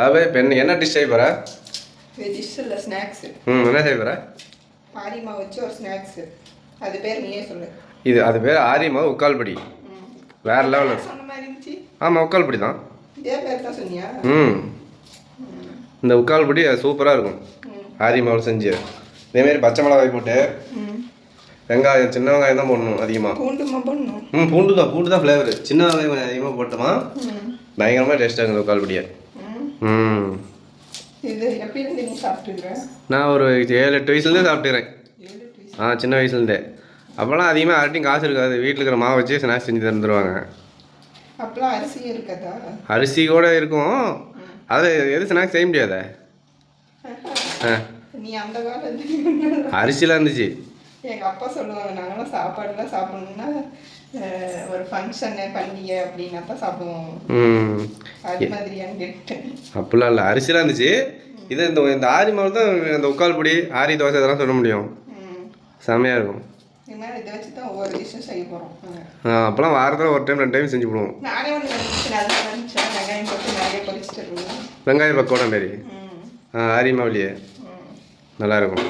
பாபு இப்போ என்ன என்ன டிஷ் செய்ய போகிற டிஷ் இல்லை ஸ்நாக்ஸு ம் என்ன செய்ய போகிற பாரிமா வச்சு ஒரு ஸ்நாக்ஸு அது பேர் நீயே சொல்லு. இது அது பேர் ஆரியமா உக்கால்படி. வேற லெவலில் சொன்ன மாதிரி இருந்துச்சு? ஆமாம் உக்கால்படி தான். இதே பேர் தான் சொன்னியா? ம். இந்த உக்கால்படி சூப்பராக இருக்கும். ஆரியமாவில் செஞ்சு. இதேமாரி பச்சை மிளகாய் போட்டு வெங்காயம் சின்ன வெங்காயம் தான் போடணும் அதிகமாக ம் பூண்டு தான் பூண்டு தான் ஃப்ளேவர் சின்ன வெங்காயம் கொஞ்சம் அதிகமாக போட்டோமா பயங்கரமாக டேஸ்ட்டாக இருக்கும் உக்கால்படியை ம். இது நீ நான் ஒரு ஏழு எட்டு வயசுலேருந்தே சாப்பிட்டுக்கிறேன். ஆ சின்ன வயசுலேருந்தே. அப்போல்லாம் அதிகமாக யார்ட்டையும் காசு இருக்காது. வீட்டில் இருக்கிற மாவு வச்சு ஸ்நாக்ஸ் செஞ்சு தந்துடுவாங்க அப்பெல்லாம் அரிசி இருக்கதா? அரிசி கூட இருக்கும். அதில் எது ஸ்நாக்ஸ் செய்ய முடியாதே? அரிசிலாம் இருந்துச்சு. எங்க அப்பா சொல்லுவாங்க நாங்களாம் சாப்பாடுலாம் சாப்பிடணும்னா ஒரு ஃபங்க்ஷனு பண்டிகை அப்படின்னா தான் சாப்பிடுவோம். ம். அது மாதிரியான்னு கேட்டேன். அப்படிலாம் இல்லை. அரிசிலாம் இருந்துச்சு. இது இந்த இந்த ஆரி மாவு தான் அந்த உக்கால் பொடி ஆரி தோசை இதெல்லாம் சொல்ல முடியும். ம். செம்மையாக இருக்கும். இது மாதிரி இதை வச்சு தான் ஒவ்வொரு டிஷ்ஷும் செய்ய போகிறோம் ஆ, அப்போல்லாம் வாரத்தில் ஒரு டைம் ரெண்டு டைம் செஞ்சு போடுவோம். நானே ஒன்று வெங்காயம் போட்டு நிறைய வெங்காய பக்கோடா மாரி. ஆ ஆரி மாவுலையே. நல்லாயிருக்கும்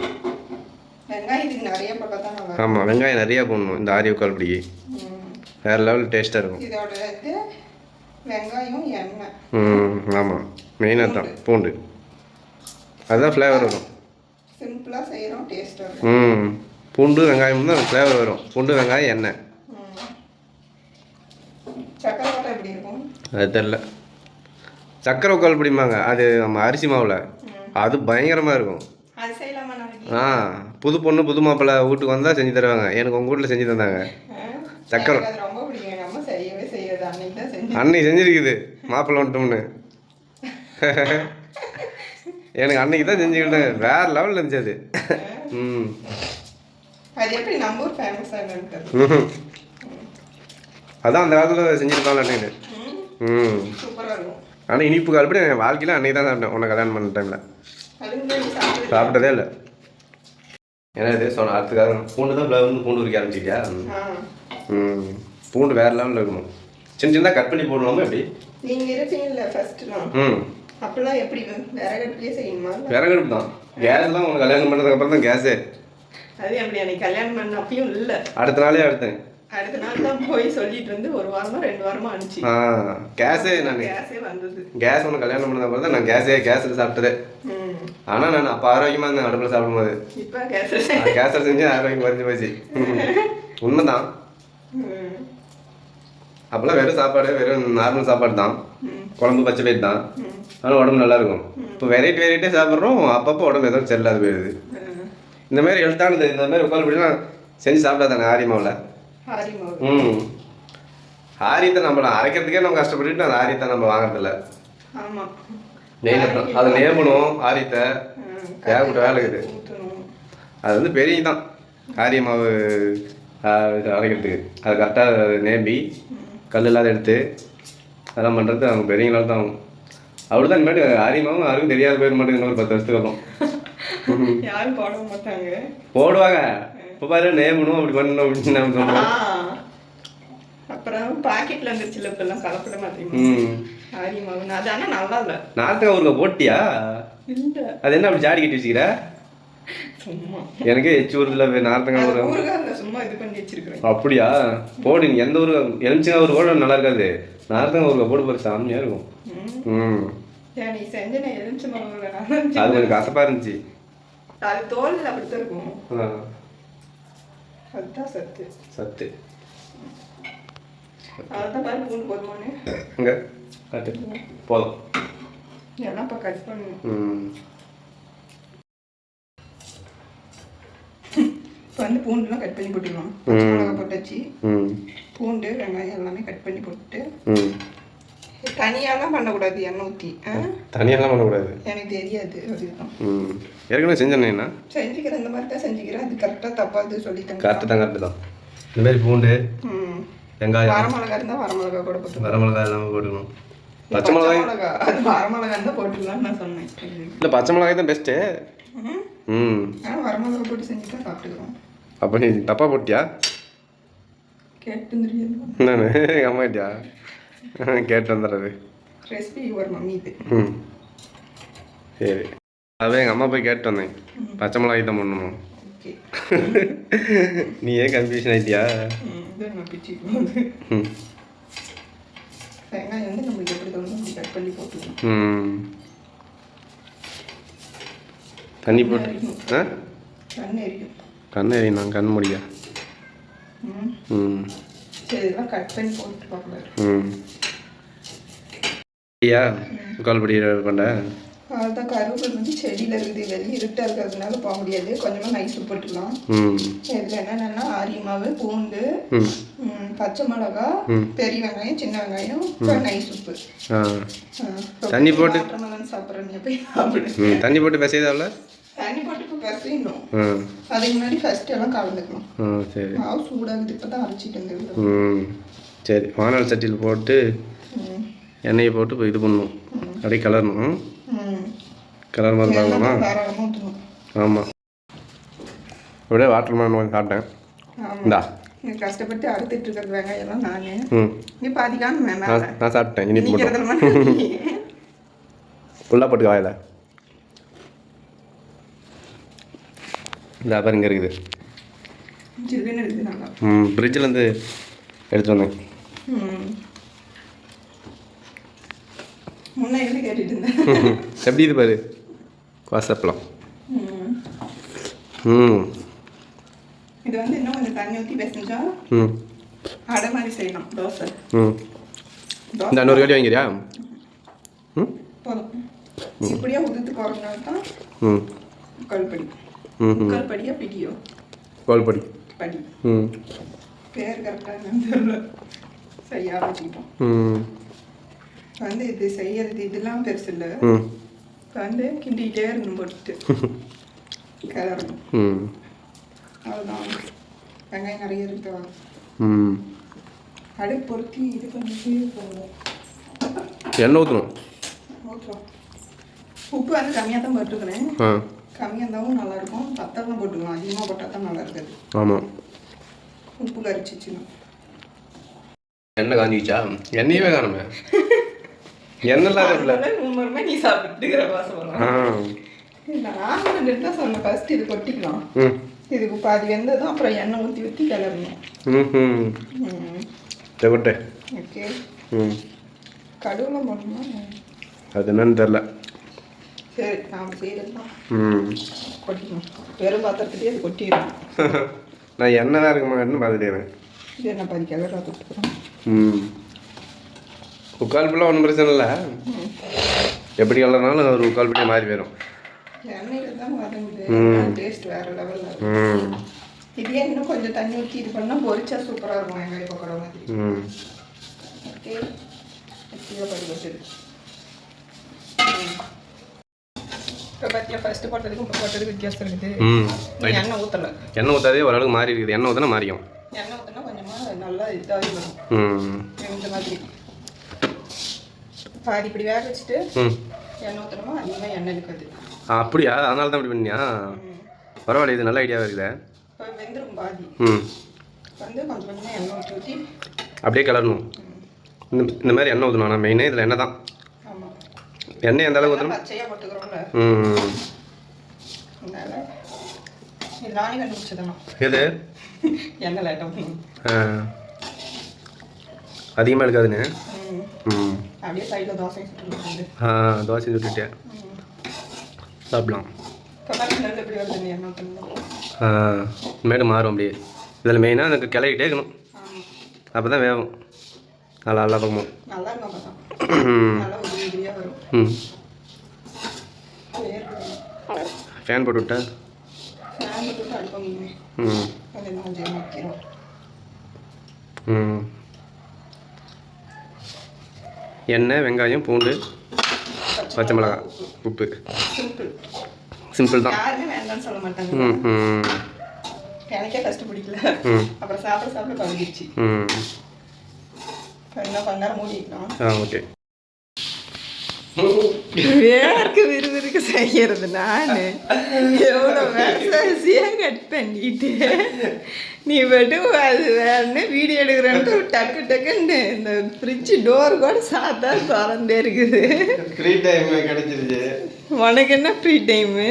ஆமாம் வெங்காயம் நிறையா போடணும் இந்த ஆரி உக்கால் பொடிக்கு இருக்கும். ம். வேறு லெவல் டேஸ்ட்டாக இருக்கும். இதோட இது வெங்காயம் எண்ணெய். ம் ஆமாம் மெயினாக தான் பூண்டு. அதுதான் ஃப்ளேவர் வரும். சிம்பிளாக செய்கிறோம் டேஸ்ட்டாக ம் பூண்டு வெங்காயம் தான் ஃப்ளேவர் வரும். பூண்டு வெங்காயம் எண்ணெய். அது தெரில சக்கரை உக்கால் பிடிப்பாங்க அது நம்ம அரிசி மாவில். அது பயங்கரமாக இருக்கும். ஆ புது பொண்ணு புது மாப்பிள்ளை வீட்டுக்கு வந்தால் செஞ்சு தருவாங்க. எனக்கு உங்கள் வீட்டில் செஞ்சு தந்தாங்க. ஆ? சக்கரை. எனக்கு அது ரொம்ப பிடிக்கும். எங்கள் அம்மா செய்யவே செய்யாது. அன்னைக்கு செஞ்சிருக்குது. மாப்பிள்ளை வந்துட்டோம்னு. எனக்கு அன்னைக்கு தான் செஞ்சுக்கிட்டேன். வேற லெவலில் இருந்துச்சு அது. ம். அது எப்படி நம்ம ஊர் ஃபேமஸாக என்னன்னு தெரியல. ம்ஹும். அதான் அந்த காலத்தில் செஞ்சுருப்பாங்க அன்னைக்கு ம். ஆனால் இனிப்பு கால்படி என் வாழ்க்கையில் அன்னைக்கு தான் சாப்பிட்டேன். உன்னை கல்யாணம் பண்ண டைமில் சாப்பிட்டதே இல்லை. ஏன்னா இது சொன்ன அடுத்தக்காக பூண்டு தான் வந்து பூண்டு உரிக்க ஆரம்பிச்சிட்டியா? ம். பூண்டு வேறு லெவலில் இருக்கணும் சின்ன சின்னதாக கட் பண்ணி போடலாமா எப்படி? நீங்கள் இருப்பீங்கல்ல ஃபஸ்ட்டுலாம் ம். அப்போல்லாம் எப்படி விறகடுப்புலேயே செய்யணுமா? விறகடுப்பு தான். கேஸ்லாம் உனக்கு கல்யாணம் பண்ணதுக்கப்புறம் தான் கேஸே அது எப்படி அன்னைக்கு கல்யாணம் பண்ண அப்பயும் இல்லை. அடுத்த நாளே அடுத்தேன். அடுத்த நாள் தான் போய் சொல்லிட்டு வந்து ஒரு வாரமா ரெண்டு வாரமா அனுப்பிச்சு கேஸே நான். கேஸே வந்தது. கேஸ் உனக்கு கல்யாணம் பண்ணதுக்கப்புறம் தான் நான் கேஸே கேஸில் சாப்பிட்டதே. ஆனால் நான் அப்போ ஆரோக்கியமாக இருந்தேன் அடுப்பில் சாப்பிடும்போது. இப்போ கேஸ். நான் கேஸில் செஞ்சு ஆரோக்கியம் குறைஞ்சி போச்சு. உண்மைதான். அப்போல்லாம் வெறும் சாப்பாடு வெறும் நார்மல் சாப்பாடு தான். குழம்பு பச்சை பயிர் தான். ஆனால் உடம்பு நல்லா இருக்கும் இப்போ வெரைட்டி வெரைட்டியாக சாப்பிட்றோம். அப்பப்போ உடம்பு ஏதோ செல்லாது போயிடுது. இந்த மாதிரி ஹெல்த்தானது இந்த மாதிரி உட்காந்து செஞ்சு சாப்பிட்டா தானே ஆரியமாவில் ஆரி மாவு ம். ஆரியத்தை நம்மள அரைக்கிறதுக்கே நம்ம கஷ்டப்பட்டுட்டு அந்த ஆரியத்தை நம்ம வாங்குறதில்ல. ஆமா. நெய் அதை நேமணும் ஆரியத்தை ம், ஏகப்பட்ட வேலை இருக்குது. அது வந்து பெரிய தான் ஆரிய மாவு அரைக்கிறதுக்கு. அது கரெக்டாக நேம்பி கல் இல்லாத எடுத்து அதெல்லாம் பண்ணுறது அவங்க பெரியங்களால் தான் ஆகும் அப்படி தான் இனிமேட்டு ஆரிய மாவும் யாருக்கும் தெரியாத போயிட மாட்டேங்குது இன்னொரு பத்து வருஷத்துக்கு அப்புறம். யாரும் போட மாட்டாங்க. போடுவாங்க. இப்போ பாரு நேமணும் அப்படி பண்ணணும் அப்படின்னு நம்ம ஆ. சொல்கிறோம் அப்புறம் பாக்கெட்ல வந்துருச்சுல இப்பெல்லாம் கலப்பட மாட்டேங்குது. ம். ஆரி மாவு. அது ஆனா நல்லா இல்ல. நார்த்தங்க ஊருக்க போட்டியா? இல்ல. அது என்ன அப்படி ஜாடி கட்டி வச்சுக்கிற? எனக்கே எச்சு ஊரில் நார்த்தங்க சும்மா இது பண்ணி வச்சிருக்கிறேன். அப்படியா? போடு எந்த ஊரு எலுமிச்சங்க ஊர் கூட நல்லா இருக்காது. நார்த்தங்க ஊருக்க போடு பாரு சாமியாக இருக்கும். ம். அது கொஞ்சம் கசப்பாக இருந்துச்சு. அது தோல்ல அப்படித்தான் இருக்கும். அதுதான் சத்து சத்து அதுதான் பாரு பூண்டு போதுமானு அங்கே காட்டு போதும் இப்போ கட் பண்ணணும் ம் இப்போ வந்து பூண்டுலாம் கட் பண்ணி போட்டுக்கலாம் மிளகா போட்டாச்சு பூண்டு வெங்காயம் எல்லாமே கட் பண்ணி போட்டு தனியாலாம் பண்ணக்கூடாது எண்ணெய் ஊற்றி தனியாலாம் பண்ணக்கூடாது. எனக்கு தெரியாது அதுதான் ம். ஏற்கனவே செஞ்சேன்னா செஞ்சுக்கிறேன் இந்த மாதிரி தான் செஞ்சுக்கிறேன். அது கரெக்டாக தப்பாது சொல்லிட்டேன். கரெக்டு தான் கரெக்டு தான். இந்த மாதிரி பூண்டு வெங்காயம் வரமிளகா இருந்தால் வரமிளகா கூட போட்டு வரமிளகாய் எல்லாமே போட்டுக்கணும். பச்சை மிளகாய் மிளகா அது வரமிளகா இருந்தால் போட்டுக்கலாம்னு நான் சொன்னேன். இல்லை பச்சை மிளகாய் தான் பெஸ்ட்டு ம். ம். ஆனால் வரமிளகா போட்டு செஞ்சு தான் சாப்பிட்டுக்கிறோம் அப்போ நீ தப்பாக போட்டியா? கேட்டு எங்கள் அம்மாட்டியா கேட்டு வந்துடுறது. ரெசிபி ஒரு மம்மி இது ம். சரி. அதான் எங்கள் அம்மா போய் கேட்டு வந்தேன். பச்சை மிளகாய் தான் பண்ணணும் நீ ஏன் கன்ஃபியூஷன் ஆயிட்டியா? வெங்காயம் வந்து நம்மளுக்கு எப்படி தோணுமோ அப்படி கட் பண்ணி போட்டுக்கணும் ம். தண்ணி போட்டு ஆ? கண் எரியும் கண்ணு நான் கண் முடியா? ம். சரி இதெல்லாம் கட் பண்ணி போட்டு பார்க்கல ம். ஐயா கால் படி பண்ண? அதுதான் கருவேப்பிலை வந்து செடியில் இருக்குது. வெளியே இருட்டாக இருக்கிறதுனால போக முடியாது. கொஞ்சமாக நைஸ் போட்டுக்கலாம். இதில் என்னென்னா ஆரி மாவு பூண்டு பச்சை மிளகா. பெரிய வெங்காயம் சின்ன வெங்காயம் நைஸ் உப்பு. தண்ணி போட்டு- சாப்பிட்றேன் போய் சாப்பிடு? தண்ணி போட்டு பிசையதாவில்? தண்ணி போட்டு இப்போ பிசையணும். அதுக்கு முன்னாடி ஃபர்ஸ்ட் எல்லாம் கலந்துக்கலாம் ம் சரி. மாவு சூடாகுது. இப்போ தான் அரைச்சிட்டு இருந்தது ம். சரி வானல் சட்டியில் போட்டு எண்ணெயை போட்டு இது பண்ணணும் அப்படியே கலரணும் கலர் மாதிரி ஊற்றணும் ஆமாம் அப்படியே வாட்டர் மேன் காட்டேன் இந்தா. கஷ்டப்பட்டு அறுத்துட்டு இருக்கிறது வெங்காயம் எல்லாம் நானு. நீ பாதிக்காம சாப்பிட்டேன். இனிப்பு. ஃபுல்லாக போட்டு வாயில. இந்த பாருங்க இருக்குது. ம் எடுத்து வந்தேன். முன்ன இருந்து கேட்டுட்டு இருந்தேன். எப்படி இது பாரு? வாட்ஸ்அப்லாம் ம். இது வந்து இன்னும் கொஞ்சம் தண்ணி ஊற்றி பிசைஞ்சா ம். அடை மாதிரி செய்யலாம். தோசை. ம். இந்த இன்னொரு கடி வாங்கிறியா ம். போதும். இப்படியே உதுத்து குறைஞ்சால் தான் ம். கல்படி ம் கல்படியா பிடியோ கோல் படி ம். பேர் கரெக்டாக என்னன்னு தெரியல. சரியா வச்சுக்கிட்டோம். ம். வந்து இது செய்யறது இதெல்லாம் பெருசு இல்லை. வந்து கிண்டிக்கிட்டே இருக்கணும் போட்டுட்டு. கிளறணும். ம். அவ்வளோதான் வெங்காயம் நிறைய இருக்கு. வாங்க ம். அடுப்பு பொருத்தி இது பண்ணிட்டு போகணும் எண்ணெய் ஊற்றணும் ஊற்றுறோம் உப்பு வந்து கம்மியாக தான் போட்டுக்கிறேன் கம்மியாக இருந்தாலும் நல்லாயிருக்கும் பத்தெல்லாம் போட்டுக்கலாம். அதிகமாக போட்டால் தான் நல்லா இருக்காது. ஆமாம் உப்பு கரைச்சிச்சுன்னா எண்ணெய் காஞ்சிச்சா எண்ணெயவே காணுமே இல்லாத இல்லை மும்முரமே நீ சாப்பிட்டுக்கிற நான் தான் சொன்னேன். ஃபர்ஸ்ட் இது கொட்டிக்கலாம். ம். இதுக்கு பாதி வெந்ததும் அப்புறம் எண்ணெய் ஊற்றி ஊற்றி கிளறணும். ம் ம். ம். சரி விட்டு. ஓகே. ம். கடுகுலாம் போடணுமா? அது என்னன்னு தெரில சரி நாம் செய்கிறது தான் ம். கொட்டிக்கணும். வெறும் பாத்திரத்துலேயே அது கொட்டிடும் நான் எண்ணெய் தான் இருக்குமா? என்ன பார்த்துட்டேன் இது என்ன பாதி கிளறா தொட்டுக்கிறோம் ம். முக்கால் பிள்ளை ஒன்றும் பிரச்சனை இல்லை. எப்படி கலர்னாலும் ஒரு முக்கால் பிள்ளை மாறி போயிடும் இதே இன்னும் கொஞ்சம் தண்ணி ஊற்றி இது பண்ணால் பொரிச்சா சூப்பராக இருக்கும் வெங்காய பக்கோடா மாதிரி. ஓகே. ஃபஸ்ட்டு போட்டதுக்கும் இப்போ போட்டதுக்கு வித்தியாசம் இருக்குது. எண்ணெய் ஊற்றலை எண்ணெய் ஊற்றாதே ஓரளவுக்கு மாறி இருக்குது. எண்ணெய் ஊற்றினா மாறிக்கும் எண்ணெய் ஊற்றினா கொஞ்சமாக நல்லா இதாகி வரும் இந்த மாதிரி. பாதி இப்படி வேக வச்சுட்டு எண்ணெய் ஊற்றணுமா அதிகமாக எண்ணெய் இருக்காது ஆ, அப்படியா? அதனால தான் இப்படி பண்ணியா. பரவாயில்ல இது நல்ல ஐடியாவாக இருக்குதே. பாதி. ம். வந்து கொஞ்சம் கொஞ்சமாக எண்ணெய் ஊற்றி ஊற்றி அப்படியே கிளறணும். இந்த இந்த மாதிரி எண்ணெய் ஊற்றணும் ஆனால் மெயினே இதில் எண்ணெய் தான் எண்ணெய் எந்த அளவுக்கு ஊற்றணும் பச்சையாக போட்டுக்கிறோம்ல. ம். எது? எண்ணெய் லைட்டாக அதிகமாக இருக்காதுன்னு ம். ஆ தோசை சுட்டுட்டேன் சாப்பிடலாம். ஆ மேடு மாறும் அப்படியே. இதில் மெயினாக அதுக்கு கிளறிக்கிட்டே இருக்கணும். அப்போ தான் வேகும். நல்லா நல்லா பக்கமும் ம். ஃபேன் போட்டு விட்டா? ம். ம். எண்ணெய் வெங்காயம் பூண்டு பச்சை மிளகாய் உப்பு. சிம்பிள் தான். ம் ம். எனக்கே பிடிக்கல. அப்புறம் சாப்பிட சாப்பிட பழகிடுச்சு. ஆ ஓகே. வேர்க்கு விறுவிறுக்கு செய்யறது நானு. எவ்வளோ வேசியா கட் பண்ணிட்டு நீ மட்டும் அது வேணும்னு வீடியோ எடுக்கிறேன்ட்டு டக்கு டக்குன்னு இந்த ஃப்ரிட்ஜ் டோர் கூட சாத்தா திறந்தே இருக்குது. ஃப்ரீ டைம் கிடைச்சிருச்சு. உனக்கு என்ன ஃப்ரீ டைமு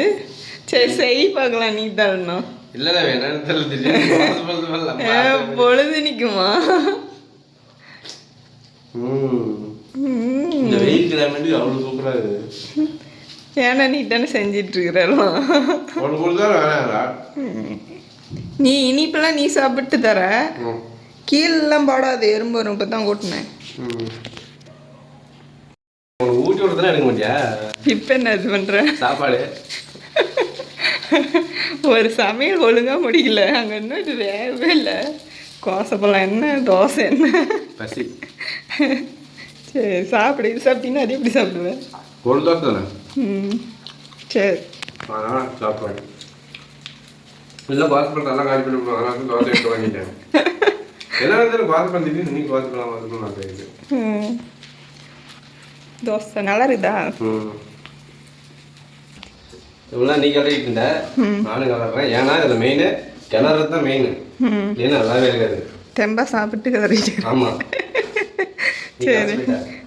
சரி செய் பார்க்கலாம் நீ தரணும். நம்ம ஆசை. பொழுது நிற்குமா ம். இந்த வெயில் கிளைமேட்டுக்கு அவ்வளோ சூப்பராக இருக்குது. ஏன்னா நீ தானே செஞ்சிட்டு இருக்கிறலாம் நீ இனிப்பெல்லாம் நீ சாப்பிட்டு தர. கீழெல்லாம் போடாது எறும்பு வரும். இப்போ தான் கூட்டினேன். ஊட்டி விடுறதுலாம் எடுக்க மாட்டியா? இப்போ என்ன இது பண்ணுறேன் சாப்பாடு. ஒரு சமையல் ஒழுங்காக முடியல அங்கே இன்னும் இது? வேகவே இல்லை. கோசப்பழம் என்ன? தோசை என்ன? பசி. சரி சாப்பிடு. இது சாப்பிட்டீங்கன்னா அது எப்படி சாப்பிடுவேன் ஒரு தோசை தானே ம். சரி. அதனால் சாப்பிடுவேன் இல்லை வாசப்பழம் நல்லா காலி பண்ணி அதனால தோசை எடுத்து வாங்கிட்டேன். என்ன இருந்தாலும் வாசப்பழம் திடீர்னு நீ வாசப்பழம் வாசப்பழம் நான் தெரியுது ம். தோசை நல்லா இருக்குதா? ம். இவ்வளோ நீ கலரிட்டு இருந்த. நானும் கலர்றேன் ஏன்னா இதில் மெயின் கிளறது தான் மெயின் இல்லைன்னா நல்லாவே இருக்காது. தெம்பா சாப்பிட்டு கதறிட்டு ஆமாம் சரி.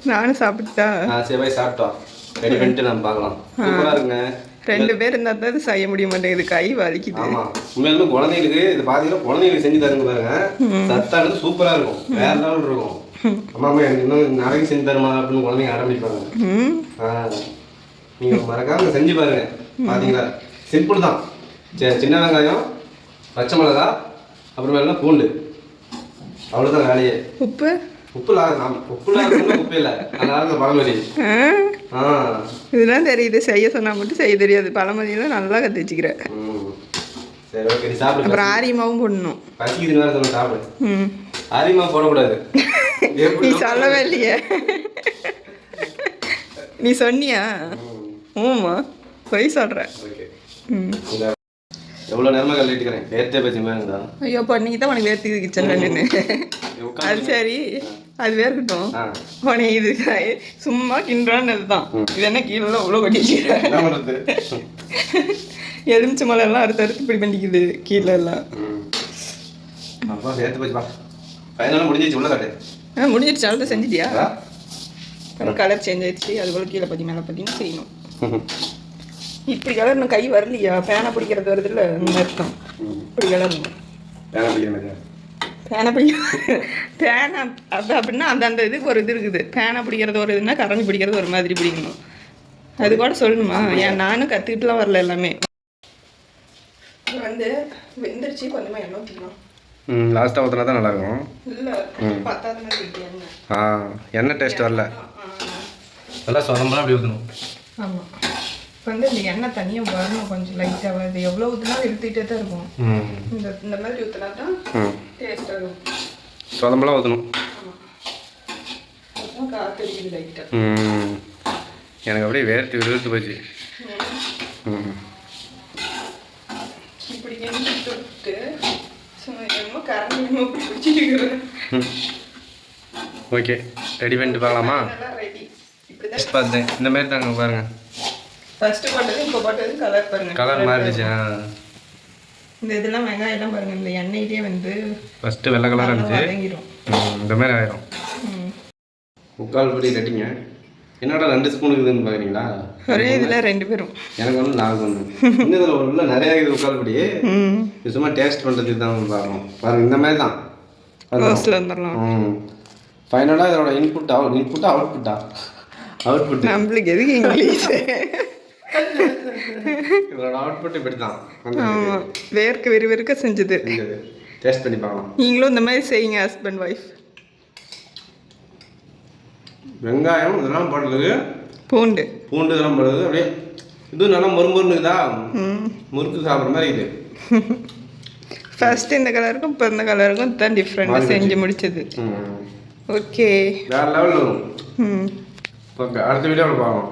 நானும் சாப்பிட்டா சரி போய் சாப்பிட்டோம். ரெடி பண்ணிட்டு நம்ம பார்க்கலாம். சூப்பராக இருக்குங்க. ரெண்டு பேர் இருந்தால் தான் இது செய்ய முடிய மாட்டேங்குது. கை வலிக்குது. ஆமா. உண்மையாலுமே குழந்தைங்களுக்கு இது பாத்தீங்கன்னா குழந்தைங்களுக்கு செஞ்சு தருங்க பாருங்க. சத்தானது சூப்பரா இருக்கும். வேற லெவல் இருக்கும். அம்மா அம்மா எனக்கு இன்னும் நாளைக்கு செஞ்சு தருமா அப்படின்னு குழந்தைங்க ஆரம்பிப்பாங்க. ம். ஆ. நீங்க மறக்காம செஞ்சு பாருங்க பாத்தீங்களா? சிம்பிள் தான். சின்ன வெங்காயம் பச்சை மிளகா அப்புறமேலாம் பூண்டு. அவ்வளவுதான் வேலையே. உப்பு? இதெல்லாம் தெரியுது. செய்ய சொன்னா மட்டும் செய்ய தெரியாது. பழமதியெல்லாம் நல்லா கற்று வச்சுக்கிறேன் அப்புறம் ஆரியமாவும் போடணும். நீ சொல்லவே இல்லையே. நீ சொன்னியா? ஆமா பொய் சொல்ற. எவ்வளோ நேரமாக கல்லிட்டுக்கிறேன் வேர்த்தே பேச்சு மேங்கதா ஐயோ பண்ணிக்கு தான் உனக்கு வேர்த்துக்கு கிச்சன்ல நின்று அது சரி. அது வேர்க்கட்டும் ஆ. உனக்கு இது சும்மா கிண்டுறான்னு தான். இது என்ன கீழே அவ்வளோ கொட்டி வச்சுக்கிறேன் என்ன பண்ணுறது எலுமிச்சை மலை எல்லாம் அறுத்து அறுத்து இப்படி பண்ணிக்குது கீழே எல்லாம். ஆ முடிஞ்சிடுச்சு அவ்வளோ செஞ்சிட்டியா? கலர் சேஞ்ச் ஆயிடுச்சு அது போல கீழே பற்றி மேலே பற்றியும் செய்யணும். இப்படி கலர் இன்னும் கை வரலையா? பேனை பிடிக்கிறது வருது இல்லை இந்த அர்த்தம் ம் இப்படி கலரணும் வேணாம் பிடிக்கிற மாதிரி பேனை பிடிக்க பேனை அது அப்படின்னா அந்த அந்த இதுக்கு ஒரு இது இருக்குது. பேனை பிடிக்கிறது ஒரு இதுன்னா கரண்டி பிடிக்கிறது ஒரு மாதிரி பிடிக்கணும். அது கூட சொல்லணுமா? ஏன் நானும் கற்றுக்கிட்டுலாம் வரல எல்லாமே. வந்து வெந்துருச்சு கொஞ்சமாக எண்ணெய் ஊற்றிக்கலாம் ம் லாஸ்ட்டாக ஊற்றினா தான் நல்லாயிருக்கும். இல்லை பத்தாவது மாதிரி இருக்கு எண்ணெய். ஆ எண்ணெய் டேஸ்ட் வரல. நல்லா சொதம்பலாம் அப்படி ஊற்றணும் ஆமாம் இப்போ வந்து இந்த எண்ணெய் தனியாக வரணும் கொஞ்சம் லைட்டாக அது எவ்வளோ ஊற்றினாலும் எடுத்துக்கிட்டே தான் இருக்கும். இந்த இந்த மாதிரி ஊற்றினா தான் டேஸ்ட்டாக இருக்கும். சொதம்பலாம் ஊற்றணும் லைட்டாக எனக்கு அப்படியே வேர்த்து விழுத்து போச்சு. இப்படி எண்ணெய் தொட்டு சும்மா என்னமோ ஓகே. ரெடி பண்ணிட்டு பார்க்கலாமா? பார்த்தேன் இந்த மாதிரி தாங்க பாருங்க. ஃபர்ஸ்ட் போட்டது இப்போ போட்டது கலர் பாருங்க. கலர் மாறிடுச்சு இந்த இதெல்லாம் வெங்காயம் எல்லாம் பாருங்க இந்த எண்ணெயிலே வந்து ஃபஸ்ட்டு வெள்ளை கலராக நல்லா இருந்துச்சு. இந்த மாதிரி ஆயிரும். முக்கால் படி கட்டிங்க என்னடா ரெண்டு ஸ்பூன் இருக்குதுன்னு பார்க்குறீங்களா ஒரே இதில் ரெண்டு பேரும். எனக்கு ஒன்று நாக்கு ஒன்று இன்னும் இதில் உள்ள நிறைய இது சும்மா டேஸ்ட் பண்ணுறதுக்கு தான் பார்க்கணும் பாருங்க இந்த மாதிரி தான். ஃபைனலாக இதோட இன்புட் அவுட் இன்புட்டா அவுட்புட்டா அவுட்புட் நம்மளுக்கு எதுக்கு இங்கிலீஷ்? இதோட அவுட்புட் இப்படி தான் ஆமாம் வேர்க்க விறுவிறுக்க செஞ்சது. டேஸ்ட் பண்ணி பார்க்கலாம். நீங்களும் இந்த மாதிரி செய்யுங்க ஹஸ்பண்ட் ஒய்ஃப் வெங்காயம் இதெல்லாம் போடுறதுக்கு பூண்டு. பூண்டு இதெல்லாம் போடுறது. அப்படியே இதுவும் நல்லா மொறுமொறுன்னு இருக்குதா? ம். முறுக்கு சாப்பிட்ற மாதிரி இருக்குது ஃபர்ஸ்ட் இந்த கலருக்கும் இப்போ இந்த கலருக்கும் தான் டிஃப்ரெண்ட்டாக செஞ்சு முடிச்சது. ஓகே வேறு லெவலில் வரும். ம். ஓகே அடுத்த வீடியோவில் பார்க்கலாம்.